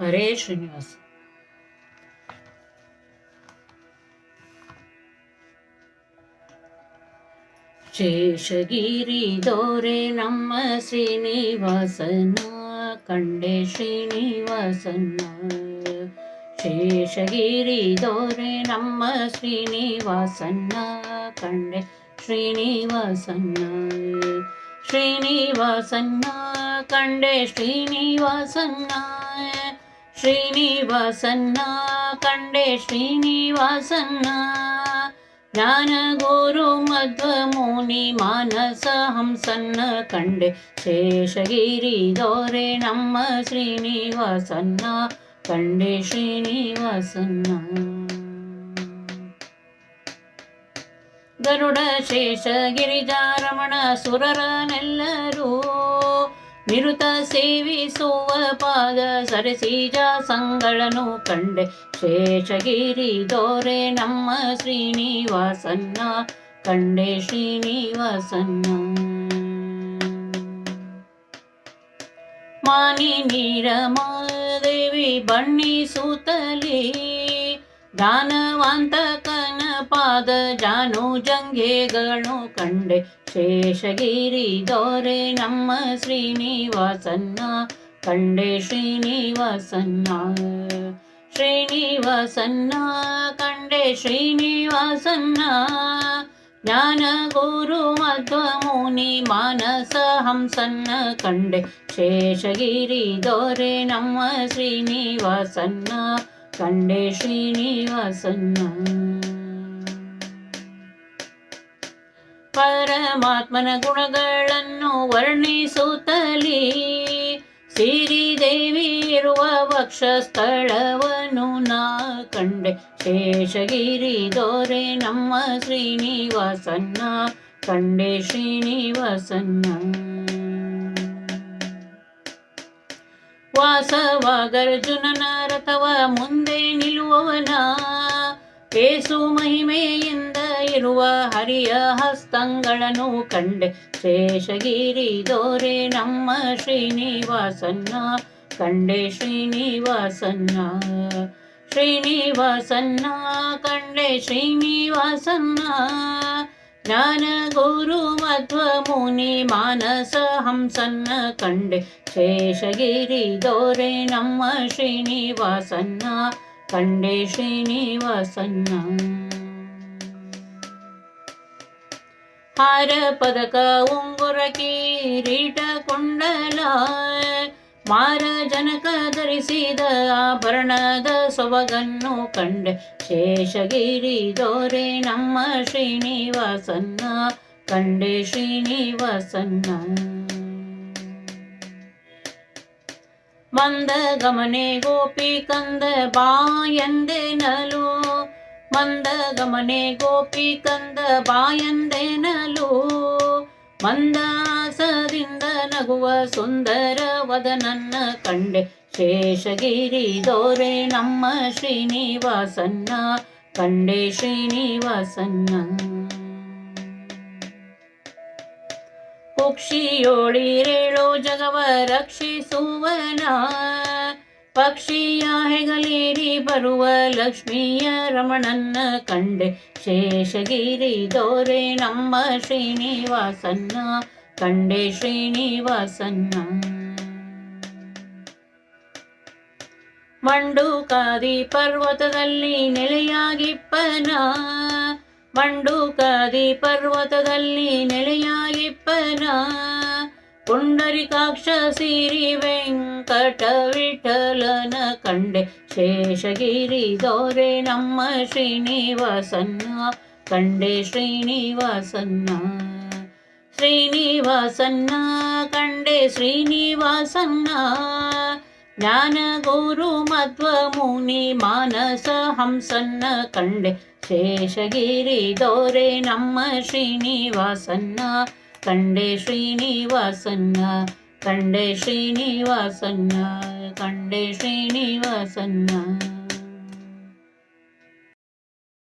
हरे श्रीनिवास नम दोरे कण्डे श्रीनिवासनोण्डे श्रीनिवासना शेषगिििरि दोरे श्रीनिवासना कण्डे श्रीनिवास श्रीनिवासना कण्डे श्रीनिवासना ಶ್ರೀನಿವಾಸನ್ನ ಕಂಡೆ ಶ್ರೀನಿವಾಸನ್ನ. ಶ್ರೀನಿವಾಸನ್ನ ಕಂಡೆ ಶ್ರೀನಿವಾಸನ್ನ ಜ್ಞಾನ ಗುರು ಮಧ್ವ ಮುನಿ ಮಾನಸ ಹಂಸನ್ನ ಕಂಡೆ ಶೇಷಗಿರಿ ದೋರೆ ನಮ್ಮ ಶ್ರೀನಿವಾಸನ್ನ ಕಂಡೆ ಶ್ರೀನಿವಾಸನ್ನ. ಗರುಡ ಶೇಷಗಿರಿಜಾರಮಣ ಸುರರನೆಲ್ಲರೂ ನಿರುತ ಸೇವಿಸುವ ಪಾದ ಸರಸೀಜ ಸಂಗಳನು ಕಂಡೆ. ಶೇಷಗಿರಿ ದೋರೆ ನಮ್ಮ ಶ್ರೀನಿವಾಸನ್ನ ಕಂಡೆ ಶ್ರೀನಿವಾಸನ್ನ. ಮಾನಿ ನೀರ ಮಾದೇವಿ ಬಣ್ಣಿಸುತ್ತಲೇ ज्ञानवान्तकनपद जानो जङ्घे गणो कण्डे शेषगिरि गोरे नम श्रीनिवासन्ना कण्डे श्रीनिवासन्ना श्रीनिवासन्ना कण्डे श्रीनिवासन्ना। ज्ञानगुरुमध्वमुनि मानसहंसन्न कण्डे शेषगिरि गोरे नम श्रीनिवासन्ना। ಕಂಡೆ ಶ್ರೀನಿವಾಸನ್ನ ಪರಮಾತ್ಮನ ಗುಣಗಳನ್ನು ವರ್ಣಿಸುತ್ತಲೇ ಸಿರಿದೇವಿ ಇರುವ ವಕ್ಷಸ್ಥಳವನ್ನು ನಾ ಕಂಡೆ. ಶೇಷಗಿರಿ ದೋರೆ ನಮ್ಮ ಶ್ರೀನಿವಾಸನ್ನ ಕಂಡೆ ಶ್ರೀನಿವಾಸನ್ನ ವಾಸವಾಗರ್ಜುನನ ರಥವ ಮುಂದೆ ನಿಲ್ಲುವವನ. ಏಸು ಮಹಿಮೆಯಿಂದ ಇರುವ ಹರಿಯ ಹಸ್ತಂಗಳನ್ನು ಕಂಡೆ. ಶೇಷಗಿರಿ ದೋರೆ ನಮ್ಮ ಶ್ರೀನಿವಾಸನ್ನ ಕಂಡೆ ಶ್ರೀನಿವಾಸನ್ನ. ಶ್ರೀನಿವಾಸನ್ನ ಕಂಡೆ ಶ್ರೀನಿವಾಸನ್ನ. ಜ್ಞಾನ ಗುರು ಮಧ್ವ ಮುನಿ ಮಾನಸ ಹಂಸನ್ನ ಕಂಡೆ ಶೇಷಗಿರಿ ದೋರೆ ನಮ್ಮ ಶ್ರೀನಿವಾಸನ್ನ ಕಂಡೆ ಶ್ರೀನಿವಾಸನ್ನ ಹಾರ ಪದಕ ಉಂಗುರ ಕಿರೀಟ ಕೊಂಡಲ ಮಾರ ಜನಕ ಧರಿಸಿದ ಆಭರಣದ ಸೊಬಗನ್ನು ಕಂಡೆ. ಶೇಷಗಿರಿ ದೋರೆ ನಮ್ಮ ಶ್ರೀನಿವಾಸನ್ನ ಕಂಡೆ ಶ್ರೀನಿವಾಸನ್ನ. ಮಂದ ಗಮನೆ ಗೋಪಿ ಕಂದ ಬಾಯಂದೆನಲು ಮಂದ ಗಮನೆ ಗೋಪಿ ಕಂದ ಬಾಯಂದೆನಲು ಮಂದಾಸದಿಂದ ನಗುವ ಸುಂದರ ವದನನ್ನ ಕಂಡೆ. ಶೇಷಗಿರಿ ದೋರೆ ನಮ್ಮ ಶ್ರೀನಿವಾಸನ್ನ ಕಂಡೆ ಶ್ರೀನಿವಾಸನ್ನ. ಕುಕ್ಷಿಯೋಳಿರೇಳೋ ಜಗವ ರಕ್ಷಿಸುವನ. ಪಕ್ಷಿಯ ಹೆಗಲೇರಿ ಬರುವ ಲಕ್ಷ್ಮಿಯ ರಮಣನ್ನ ಕಂಡೆ. ಶೇಷಗಿರಿ ದೋರೆ ನಮ್ಮ ಶ್ರೀನಿವಾಸನ್ನ ಕಂಡೆ ಶ್ರೀನಿವಾಸನ್ನ. ಮಂಡುಕಾದಿ ಪರ್ವತದಲ್ಲಿ ನೆಲೆಯಾಗಿಪ್ಪನ. ಮಂಡುಕಾದಿ ಪರ್ವತದಲ್ಲಿ ನೆಲೆಯಾಗಿಪ್ಪನ. ಪುಂಡರಿಕಾಕ್ಷ ಸಿರಿ ವೆಂಕಟ ವಿಠಲನ ಕಂಡೆ ಶೇಷಗಿರಿ ದೋರೆ ನಮ್ಮ ಶ್ರೀನಿವಾಸನ್ನ ಕಂಡೆ ಶ್ರೀನಿವಾಸನ್ನ ಶ್ರೀನಿವಾಸನ್ನ ಕಂಡೆ ಶ್ರೀನಿವಾಸನ್ನ ಜ್ಞಾನ ಗುರು ಮಧ್ವ ಮುನಿ ಮಾನಸ ಹಂಸನ್ನ ಕಂಡೆ ಶೇಷಗಿರಿ ದೋರೆ ನಮ್ಮ ಶ್ರೀನಿವಾಸನ್ನ ಕಂಡೆ ಶ್ರೀನಿವಾಸನ್ನ ಕಂಡೆ ಶ್ರೀನಿವಾಸನ್ನ ಕಂಡೆ ಶ್ರೀನಿವಾಸನ್ನ.